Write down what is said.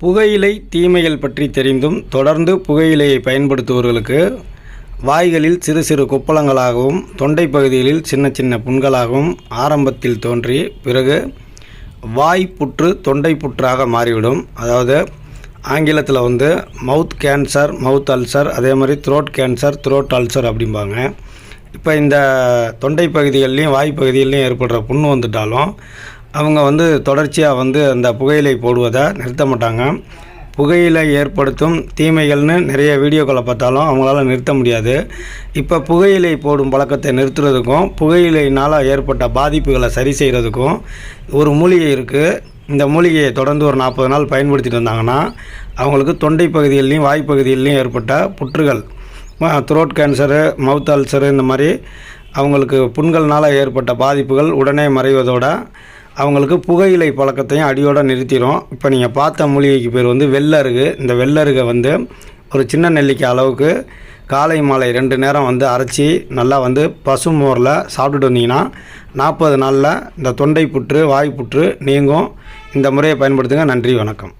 புகையிலை தீமைகள் பற்றி தெரிந்தும் தொடர்ந்து புகையிலையை பயன்படுத்துபவர்களுக்கு வாய்களில் சிறு சிறு குப்பளங்களாகவும் தொண்டை பகுதிகளில் சின்ன சின்ன புண்களாகவும் ஆரம்பத்தில் தோன்றி பிறகு வாய் புற்று தொண்டை புற்றாக மாறிவிடும். அதாவது ஆங்கிலத்தில் வந்து மவுத் கேன்சர் மவுத் அல்சர் அதே மாதிரி த்ரோட் கேன்சர் த்ரோட் அல்சர் அப்படிம்பாங்க. இப்போ இந்த தொண்டை பகுதிகள்லேயும் வாய் பகுதிகள்லையும் ஏற்படுற புண்ணு வந்துட்டாலும் அவங்க வந்து தொடர்ச்சியாக வந்து அந்த புகையிலை போடுவதை நிறுத்த மாட்டாங்க. புகையிலை ஏற்படுத்தும் தீமைகள்னு நிறைய வீடியோக்களை பார்த்தாலும் அவங்களால நிறுத்த முடியாது. இப்போ புகையிலை போடும் பழக்கத்தை நிறுத்துறதுக்கும் புகையிலைனால் ஏற்பட்ட பாதிப்புகளை சரி செய்கிறதுக்கும் ஒரு மூலிகை இருக்குது இந்த மூலிகையை தொடர்ந்து ஒரு நாற்பது நாள் பயன்படுத்திட்டு வந்தாங்கன்னா அவங்களுக்கு தொண்டை பகுதியிலையும் வாய்ப்பகுதியிலையும் ஏற்பட்ட புற்றுகள் த்ரோட் கேன்சரு மவுத் அல்சரு இந்த மாதிரி அவங்களுக்கு புண்கள்னால் ஏற்பட்ட பாதிப்புகள் உடனே மறைவதோடு அவங்களுக்கு புகையிலை பழக்கத்தையும் அடியோடு நிறுத்திடும் இப்போ நீங்கள் பார்த்த மூலிகைக்கு பேர் வந்து வெள்ளருகு. இந்த வெள்ளருகை வந்து ஒரு சின்ன நெல்லிக்காய் அளவுக்கு காலை மாலை ரெண்டு நேரம் வந்து அரைச்சி நல்லா வந்து பசு மோரில் சாப்பிட்டுட்டு வந்தீங்கன்னா நாற்பது நாளில் இந்த தொண்டை புற்று வாய் புற்று நீங்கும். இந்த முறையை பயன்படுத்துங்க. நன்றி வணக்கம்.